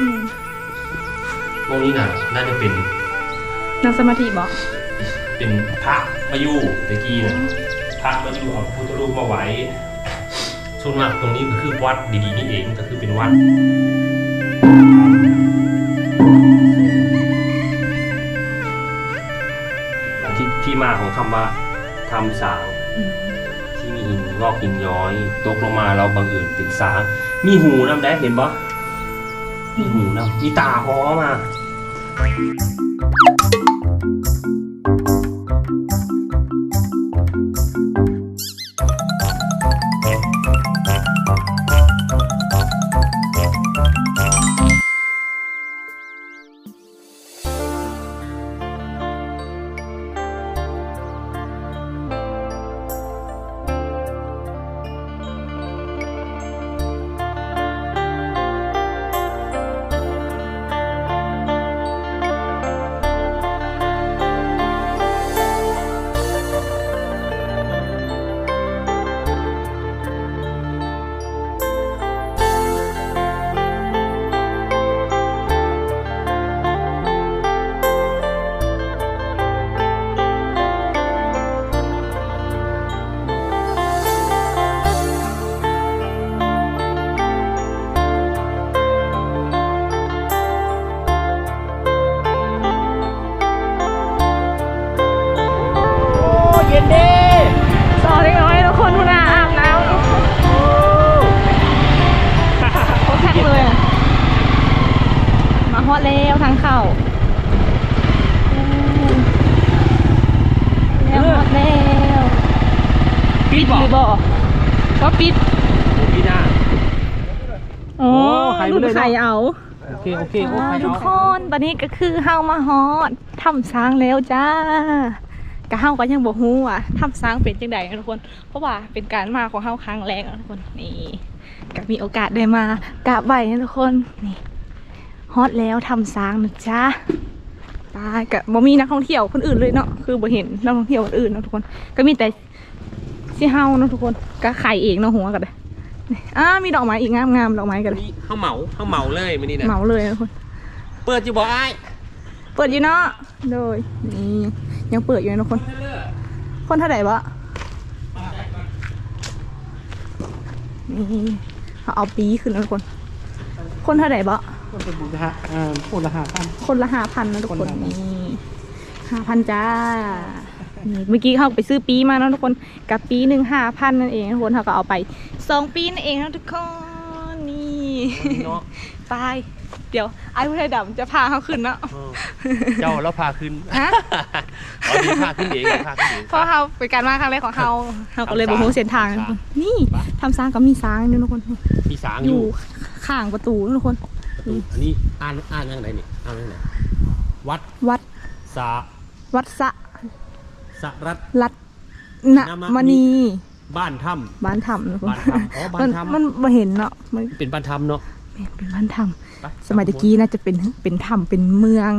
อืมตรงนี้น่ะน่าจะเป็นนั่งสมาธิบอกเป็นพระมาอยู่ตะกี้น่ะพระมาอยู่เอาพระพุทธรูปมาไว้ส่วนมากตรงนี้ก็คือวัดดีๆนี่เองก็คือเป็นวัดที่ที่มาของคำว่าทำสางอืมที่มีหินงอกหินย้อย ตกลงมาเราบังเอิญเป็นสางมีหูน้ำได้เห็นปะ มีหูนะมีตาพอมาโฮอดแล้วทางเข้าอืมแล้วฮอดแล้วปิดหบอกรือบอกก็ปิดพี่หน้าโอ้ไข่ไปดูเลยเนอะไข่เอาโอเคโอเคโออ่าเคทุกคนตอนนี้ก็คือเฮามาฮอดทำช้างแล้วจ้ากะเฮาก็ยังบ่ฮู้ว่าทำช้างเป็นจังไดนะทุกคน เพราะว่าเป็นการมาของเฮาครั้งแรกนะทุกคนนี่ก็มีโอกาสได้มากราบไหว้นะทุกคนนี่ ฮอดแล้วทำช้างนะจ๊ะตายกะบ่มีนักท่องเที่ยวคนอื่นเลยเนาะคือบ่เห็นนักท่องเที่ยวคนอื่นเนาะทุกคน ก็มีแต่สิเฮาเนาะทุกคนก็ไข่เองเนาะหัวกันเลยนี่อ่ามีดอกไม้อีกงามๆดอกไม้กันเลยนี่ข้าวเหมาข้าวเหมาเลยมันนี่นะเหมาเลยนะทุกคน เปิดจะบอกไอ้ายเปิดอยู่เนาะโดยนี่ยังเปิดอยู่นะทุกคน คนเท่าไหร่บะนี่เขาเอาปีขึ้นนะทุกคน คนเท่าไหร่บะ ก็เป็นบุญฮะอ่าพูดละห้าพัน คนละห้าพันนะทุกคนคนละนี่ห้าพันจ้านี่เมื่อกี้เขาไปซื้อปีมาเนาะทุกคนกับปีหนึ่งห้าพันนั่นเองทุกคนเขาก็เอาไปสองปีนั่นเองนะทุกคนนี่เนาะไปเดี๋ยวไอ้ผู้ไทยดำจะพาเขาขึ้นเนาะเจ้าแล้วพาขึ้นฮะเอาดีพาขึ้นเองพาขึ้นเอง เพราะเขาเป็นการมาครั้งแรกของเขาเขาก็เลยบอกรู้เส้นทางนะทุกคนนี่ไปทำสร้างก็มีสร้างด้วยทุกคน มีสางออยู่ยู่ข้างประตูนะทุกคน อันนี้อ่านอ่านยังไงนี่อ่านยังไงวัดวัดสาวัดสะสรัตรัตนนมณีบ้านถ้บ้านถ้ำนะทุกคนบ้านถ้ำอ๋อบ้านถ้ำมันมันบ่เห็นเนาะมันำเป็นบ้านถ้ำเนาะเป็นบ้านถ้ไปำสมัยตะกี้น่าจะเป็นเป็นถ้ำเป็นเมือง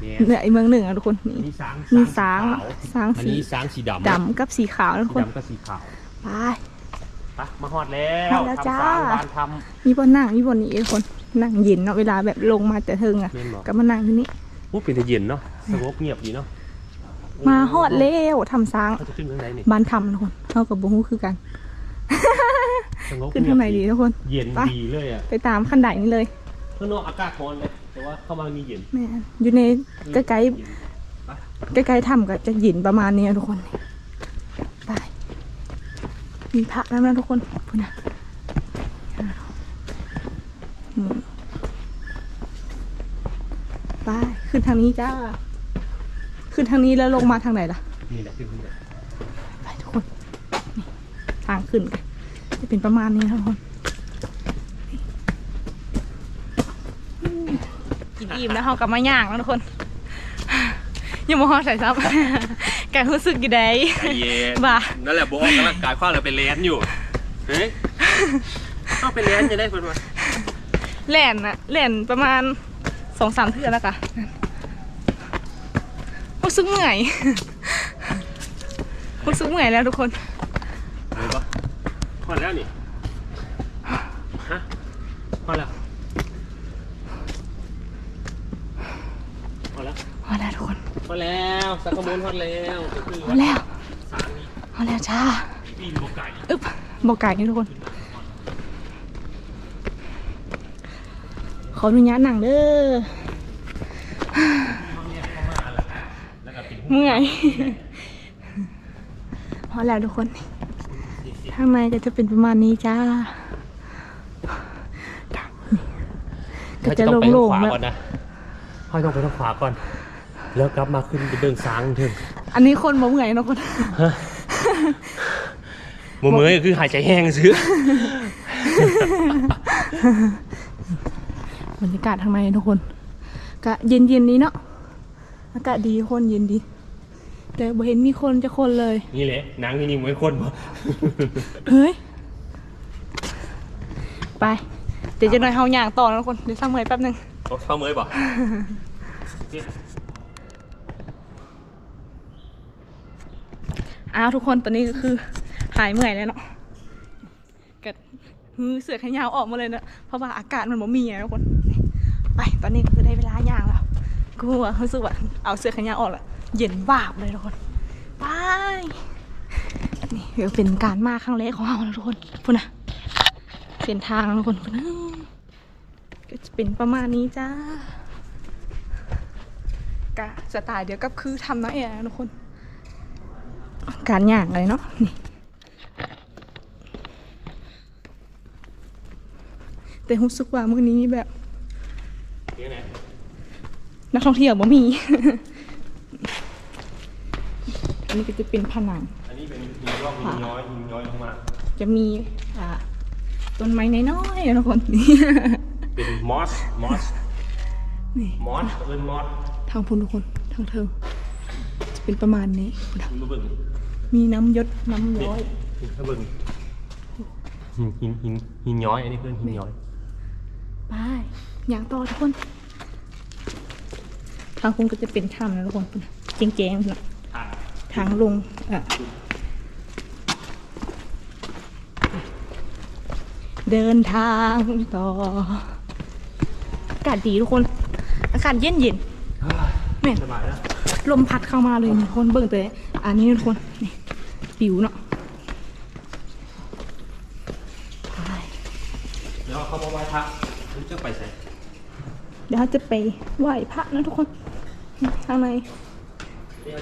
เนี่ยเนี่ยไอเมืองหนึ่งอะทุกคนนี่มีสางมีสางขาวสางอันสีนี้สางสีดำดำกับสีขาวนะทุกสีคนดำกับสีขาวไปไปมาฮอดแล้ฮวอดแล้วทำจ้าสางบ้านถ้มีบนนั่งมีบนนี้ทุกคน นั่งเย็นเนาะเวลาแบบลงมาแต่เทิงอะำเม่นบอกก็มานั่งที่นี่โอ้เป็นแต่เย็นเนาะสงบเงียบดีเนาะมาฮอดเล้วทำสร้างเขาจะขึ้นทางไหนนี่บ้านทำทุกคนเท่ากับบุ้งคือกัน สงบขึ้นทางไหนดีทุกคน เย็นไปดีเลยอะไปตามขั้นไดนี่เลยข้างนอกอากาศร้อนเลยแต่ว่าเข้ามามีเย็นแม่อยู่ในใกล้เย็นๆใกล้ๆถ้ำก็จะหยินประมาณนี้นะทุกคนไปมีพระแล้วนะทุกคนพูดนะอืมไปขึ้ นทางนี้จ้า ขึ้นทางนี้แล้วลงมาทางไหนล่ะ นี่แหละขึ้นนี่แหละไปทุกคนนี่ทางขึ้นกันจะเป็นประมาณนี้นะทุกคนกินอิ่มแล้วเขากลับมาย่างแล้วทุกคนยังมาหอใส่ซับแกรู้สึกอยู่ได้ใจเย็นบ่านั่นแหละบอกออกกำลังกายข้าวเราไปเลี้ยนอยู่เฮ้ยเข้าไปเลี้ยนจะได้เพิ่นว่าแล่นนะแล่นประมาณสองสามเทื่อแล้วกะ ตซึ้งเมื่อยโคตรซึ้งเหนื่อยแล้วทุกคนเห็นปะพอแล้วนี่ฮะพอแล้วพอแล้วพอแล้วทุกคนพอแล้วสักขมูลพอแล้วพอแล้วพอแล้วจ้าอึ๊บบอกไก่นี่ทุกคน ขออนุญาตหนังเด้อ เป็นเมื่อยพอแล้วทุกคนข้างในก็จะเป็นประมาณนี้จ้าก็จะต้องไปทางโล่งขวาๆแบบก่อนนะค่อยต้องไปทางขวาก่อน แล้วกลับมาขึ้นไปเดินซ้างถึง อันนี้คนบ่เมื่อยเนาะคนมือมือคือหายใจแห้งซื้อบรรยากาศข้างในทุกคนก็เย็นๆนี้เนาะอากาศดีคนเย็นดี แต่บ่เห็นมีคนจะคนเลย นี่แหละหนังนี่นี่เหมือนคนบ่เฮ้ย ไป เดี๋ยวจะหน่อยเฮาย่างต่อนะทุกคน เดี๋ยวสร้างเมื่อยแป๊บหนึงเข้าเมยบ่อ้าวทุกคนตอนนี้ก็คือหายเมื่อยแล้วเนาะกัฮือเสือแขนยาวออกมาเลยเนาะเพราะว่าอากาศมันบ่มีอะทุกคน ไปตอนนี้ก็คือได้เวลาย่างแล้วกูว่ารู้สึกว่าเอาเสือแขนยาวออกแล้ว เย็นวาบเลยทุกคนไปนี่เดี๋ยวเป็นการมาครั้งแรกของเราแล้วทุกคนพุ่นนะเส้นทางทุกคนพุ่นนะก็จะเป็นประมาณนี้จ้ากะสไตล์เดียวกับคือทำนะเอ๋ทุกคน การย่างเลยเนาะนี่แต่รู้สึกว่ามื้อนี้แบบเดี๋ยวนะนักท่องเที่ยวบ่มี อันนี้ก็จะเป็นผนัง อันนี้เป็นหินร่องหินย้อยหินย้อยลงมา จะมีอ่าต้นไม้น้อยๆนะทุกคนนี่เป็นมอสมอสนี่มอสเอิ้นมอสทางพุ่นทุกคนทางเทิงจะเป็นประมาณนี้มาเบิ่งมีน้ำยศน้ำย้อยมาเบิ่งหินหินหินหินย้อยอันนี้เพื่อนหินย้อยไปอย่างต่อทุกคน ทางคุณก็จะเป็นถ้ำนะทุกคนจริงๆนะอ่า ทางลงอะเดินทางต่อ อากาศดีทุกคน อากาศเย็นเย็นๆแม่นสบายแล้วลมพัดเข้ามาเลยนี่ทุกคนเบิ่งแต่อันนี้ทุกคนนี่ปิวเนาะไปเดี๋ยวเขามาไหว้พระรู้จะไปใส่เดี๋ยวเราจะไปไหว้พระนะทุกคน ข้างในนี่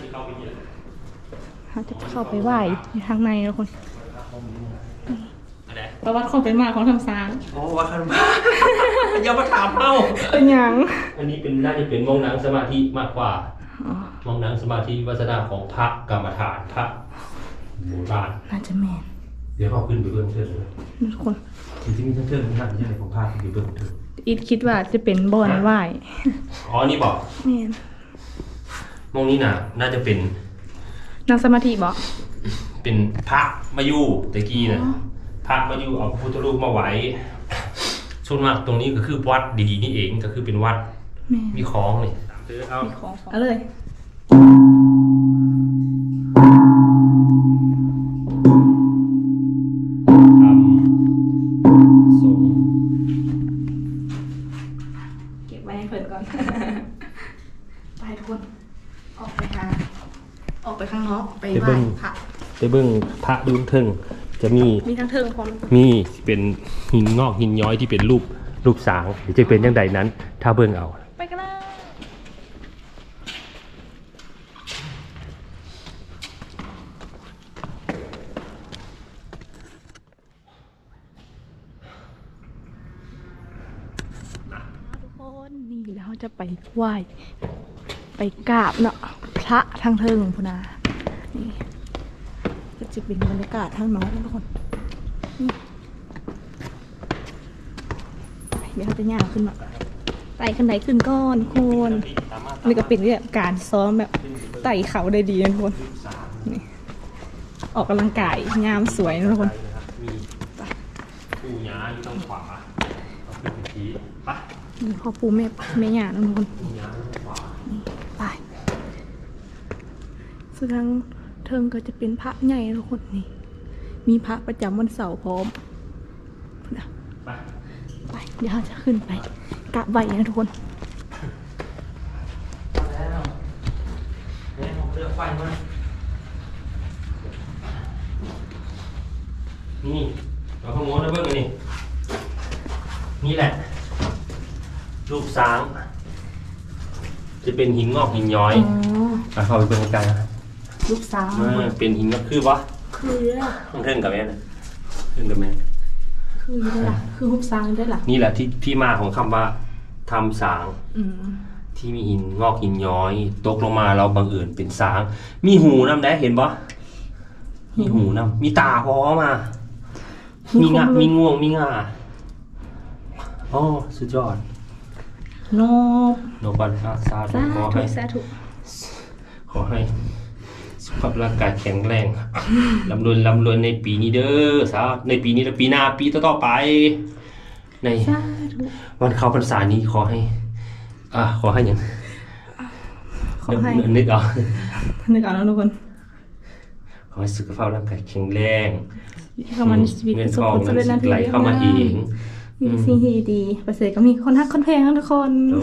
เขาจะเข้าไปที่ไหนเราจะเข้าไปไหว้ในทางในนะทุกคนอะไรประวัติความเป็นมาของทำซางอ๋อว่าคันมาอย่ามาถามเอ้าเป็นหยังอันนี้เป็นน่าจะเป็นมองนังสมาธิมากกว่าอ๋อมองนังสมาธิวิปัสสนาของพระกรรมฐานพระโบราณน่าจะแมนเดี๋ยวเขาขึ้นไปเบื้องเทิงเลยนะทุกคนจริงๆมีเทิงๆนั่นใช่ของพระที่อยู่เบื้องเทิงอีทคิดว่าจะเป็นบอนไหว้อ๋อนี่บอกแมนมองนี้น่ะ น่าจะเป็น นั่งสมาธิบอกเป็นพระมาอยู่ตะกี้นะพระมาอยู่เอาพระพุทธรูปมาไว้ส่วนมากตรงนี้ก็คือวัดดีๆนี่เองก็คือเป็นวัดแมนมีคลองนี่เอามีของเอาเลยทำสงฆ์เก็บไว้ให้เพิ่นก่อน ไปทุกคน ออกไปหา ออกไปข้างนอกไปไหว้พระไปเบิ้งพระอยุงเทิงจะมีมีทั้งเทิงพร้อมมีเป็นหินงอกหินย้อยที่เป็นรูปรูปสางหรือจะเป็นยังไงนั้น ถ้าเบิ้งเอาไปกันเลยทุกคนนี่แล้วจะไปไหว้ ไปกราบเนาะ พระทางเทิงพุนา นี่ก็จะเป็นบรรยากาศทางน้องทุกคนนี่เดี๋ยวเราจะย่างขึ้นมาไต่ขึ้นไหนขึ้นก้อนทุกคนนี่ก็เป็นแบบการซ้อมแบบไต่เขาได้ดีนะทุกคนนี่ออกกำลังกายงามสวยนะทุกคนมีปูย้าอยู่ตรงขวาเอาขึ้นไปทีปะนี่พ่อปู่แม่แม่ย่านะทุกคน ปูย้าตรงขวา ไป ส่วนทางเทิงก็จะเป็นพระใหญ่ทุกคนนี่ มีพระประจำวันเสาร์พร้อมนะไปไปเดี๋ยวเราจะขึ้นไปกราบนะทุกคนไฟมานี่เราขโมยนะเบิ้งนี่นี่แหละ รูปสาง จะเป็นหินงอกหินย้อยอ๋ออะเข้าไปเบิ่งกันนะ ลูกสาวเออเป็นหินก็คือวะคือเลยล่ะต้องเทิงกับแม่นะเทิงกับแม่ คือเลยล่ะคือฮุบสางได้ล่ะนี่แหละที่ที่มาของคำว่าทำสาง อืมที่มีหินงอกหินย้อย ตกลงมาเราบังเอิญเป็นสาง มีหูน้ำได้เห็นปะมีหูน้ำมีตาพอมา มีงะมีงวงมีงาอ๋อสุดยอดโนบ โนบันอาซาธุสาขอธุให้สาธุ ขอให้ สุขภาพร่างกายแข็งแรงลำรวยลำรวยในปีนี้เด้อสาในปีนี้และปีหน้าปีต่อๆไป ในสาธุวันเข้าพรรษานี้ขอให้ อ่าขอให้อย่างขอให้นึกนึกเอานึกเอาแล้วทุกคนขอให้สุขภาพร่างกายแข็งแรงเข้ามาในชีวิตเงิปนระสทบองผลสำเร็จหนาทีไหลเข้ามาเองมีสิ่งที่ดีๆประเสริฐก็มีคนฮักคนแพงนะทุกคนโอ้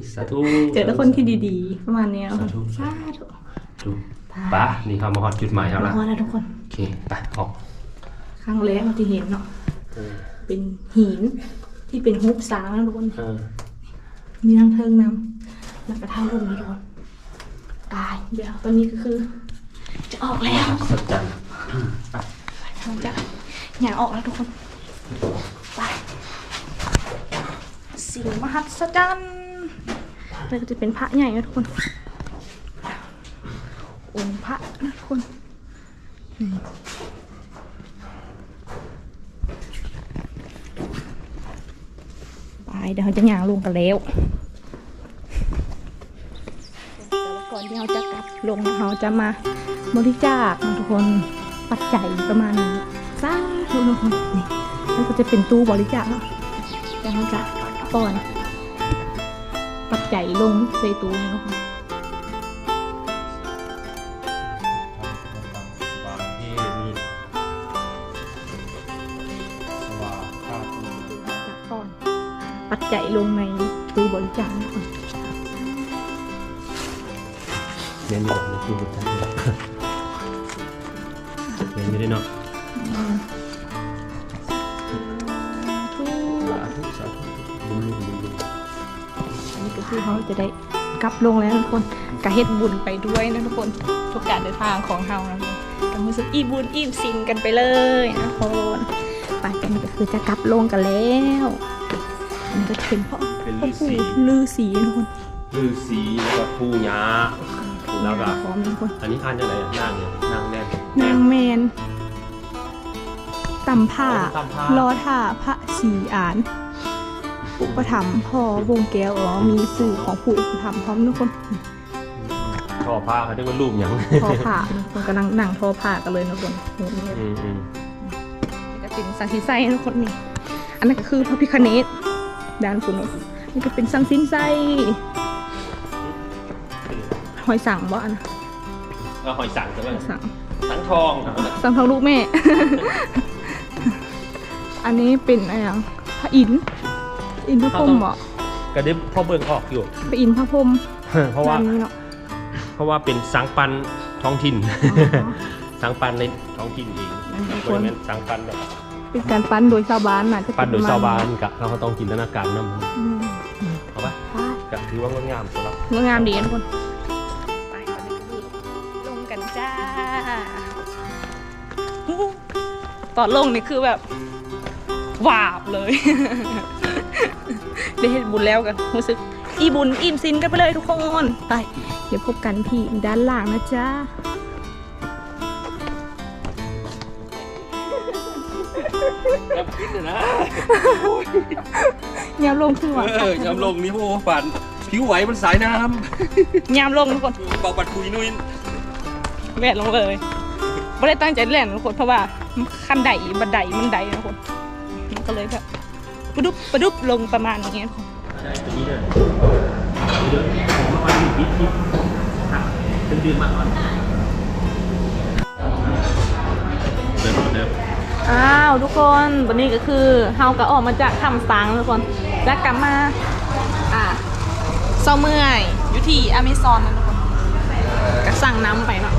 ยสาธุ เจอแต่คนที่ดีๆ ประมาณเนี้ยสาธุสาธุ ดูปะนี่เขามาฮอดจุดหมายแล้วมาละพอแล้วทุกคนโอเคไปออกครั้งแรกเราที่เห็นเนาะเออเป็นหินที่เป็นฮุบสางนะทุกคนเออมีนั่งเทิงนำแล้วก็ท่าลมนะทุกคนตายเดี๋ยวตอนนี้ก็คือ จะออกแล้วสัจจันทร์เราจะอยากออกแล้วทุกคนไปสิ่งมหัศจรรย์แล้วก็จะเป็นพระใหญ่นะทุกคน องค์พระนะทุกคนนี่ไปเดี๋ยวเราจะย่างลงกันแล้วแต่ว่าก่อนที่เราจะกลับลงเราจะมาบริจาคทุกคนปัจจัยประมาณนี้สาธุทุกคนนี่แล้วก็จะเป็นตู้บริจาคเนาะเดี๋ยวเราจะก่อนปัจจัยลงใส่ตู้นี้ทุกคน ปัจจัยลงในตู้บริจาคนะคนเรียนอยู่ในคือบุตรเรียนไม่ได้เนาะสาธุสาธุบุญลุงบุญลุงอันนี้ก็คือเขาจะได้กลับลงแล้วทุกคนกระเฮ็ดบุญไปด้วยนะทุกคนทุกการเดินทางของเฮานะกคนก็รู้สึกอีบุญอิ่มสินกันไปเลยนะทุกคนไปกันก็คือจะกลับลงกันแล้ว อันนี้ก็จะเป็นพ่อเป็นพ่อฤาปู่ษีฤาษีทุกคนฤาษีแล้วก็ปู่ย่าแล้วก็พร้อมทุกคนอันนี้อ่านยังไงอะนั่งเนี่ยนั่งแน่นนางแมนตำผ้าตำผ้าล้อท่าพระสีอานอุปถัมภ์พ่อวงแก้วอ๋อมีสื่อของผู้อุปถัมภ์พร้อมทุกคนทอผ้าเขาเรียกว่ารูปหยังทอผ้าทุกคนกำลังนั่งทอผ้ากันเลยทุกคนโอ้โหนี่อืมอืมก็เป็นสังสีไส้ทุกคนนี่อันนั้นก็คือพระพิคเนต ด้านคุณนี่ก็เป็นสังสินไส้หอยสังบ่อันนะก็หอยสังจะว่าหอยสังสังทองสังทองลูกแม่ อันนี้เป็นอะไรอย่างพระอินทร์อินทร์พระพรหมเหรอกระดิบพ่อเบิ่งออกอยู่พระอินทร์พระพรหมเพราะว่าด้นนี้เนาะเพราะว่าเป็นสังปันท้องถิ่นอ๋อสังปันในท้องถิ่นเองนั่นทุกบครินเวณสังปันแบบ เป็นการปั้นโดยชาวบ้านน่ะจะเป็ปันโดยประมณชาวบ้านกะเราก็ต้องจินตนาการนำอืมเอาปะไปกะถือว่างดงามสำหรับงดงามดีนะทุกคนไปตอนนี้ก็คือลงกันจ้าอู้ตอนลงนี่คือแบบวาบเลยได้เห็นบุญแล้วกันรู้สึกอีบุญอิ่มซินกันไปเลยทุกคนไปเดี๋ยวพบกันที่ด้านล่างนะจ๊ะ ยามลงคือว่าเออยำลงนี่โอ้ปันผิวไหวมันสายน้ยามลงทุกคนำเบาปัดคุยนุ้ยแวะลงเลยไม่ได้ตั้งใจเล่นทุกคนเพราะว่าขั้นไดบันไดมันไดนะทุกคนมันก็เลยแบบปะดุบปะดุบลงประมาณนี้ทุกคนได้ตัวนี้เลยเดี๋ยวผมมาวันนี้พิษพิษเป็นเดือนมาก่อนเดิมเดิม อ้าวทุกคนวันนี้ก็คือเฮาก็ออกมาจากทำสังทุกคนแล้วกลับมา อ่าเศร้าเมื่อยอยู่ที่อเมซอนนะทุกคนก็สั่งน้ำไปเนาะ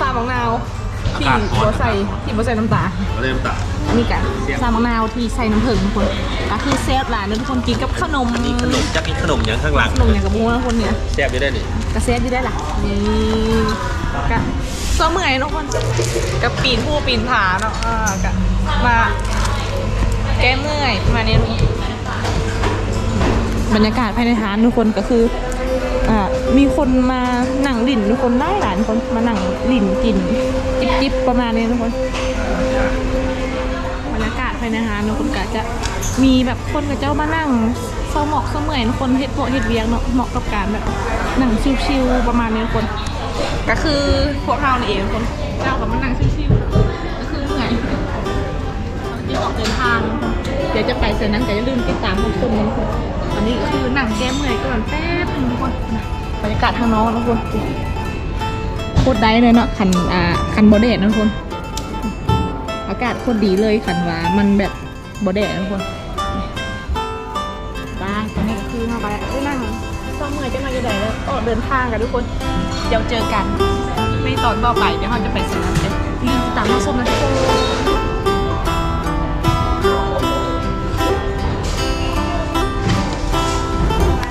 ซาบางนาวที่บัวใส่ที่บัวใส่น้ำตาลเริ่มตัดอันนี้กันซาบางนาวที่ใส่น้ำผึ้งทุกคนก็คือเซฟหลานนะทุกคนกินกับขนมนี่ขนมจะมีขนมอย่างข้างหลังขนมอย่างกับบูนะทุกคนเนี่ยแซ่บอยู่ได้นี่กระเซฟที่ได้ล่ะนี่กะ ซ้อมเมื่อยนะทุกคนกับปีนผู้ปีนผาเนาะอ่ากะมาแก้เมื่อยมาเนี่ยทุกคนบรรยากาศภายในร้านทุกคนก็คืออ่ามีคนมาหนั่งลิ่นทุกคนได้หลานคนมาหนั่งลิ่นกินจิบจิบประมาณนี้ทุกคนบรรยากาศภายในร้านเนอะคนกะจะมีแบบคนกับเจ้ามานั่งเศร้าหมอกเศร้าเมื่อยนอะคนเฮ็ดโปะเฮ็ดเวียงเนาะเหมาะกับการแบบหนังชิวๆประมาณนี้ทุกคน ก็คือพวกเรานี่เองคนเจ้ากับมานั่งชิวๆก็คือเหนื่อยเดี๋ยวออกเดินทาง เดี๋ยวจะไปเสร็จนั้นแต่อย่าลืมติดตามทุกคนนะทุกคนตอนนี้ก็คือนั่งแก้เมื่อยก่อนแป๊บนึงทุกคนบรรยากาศทางน้องนะคนโคตรได้เลยเนาะคันอ่าคันบอเดตนะทุกคน อากาศโคตรดีเลยคันว่ามันแบบบอแดดนะทุกคน อมเมื่อยจะมาจะไหนแล้วออกเดินทางกันทุกคน เดี๋ยวเจอกันในตอนต่อไปเดี๋ยวเราจะไปสนามเด็กนี่ตามมาส้มนะ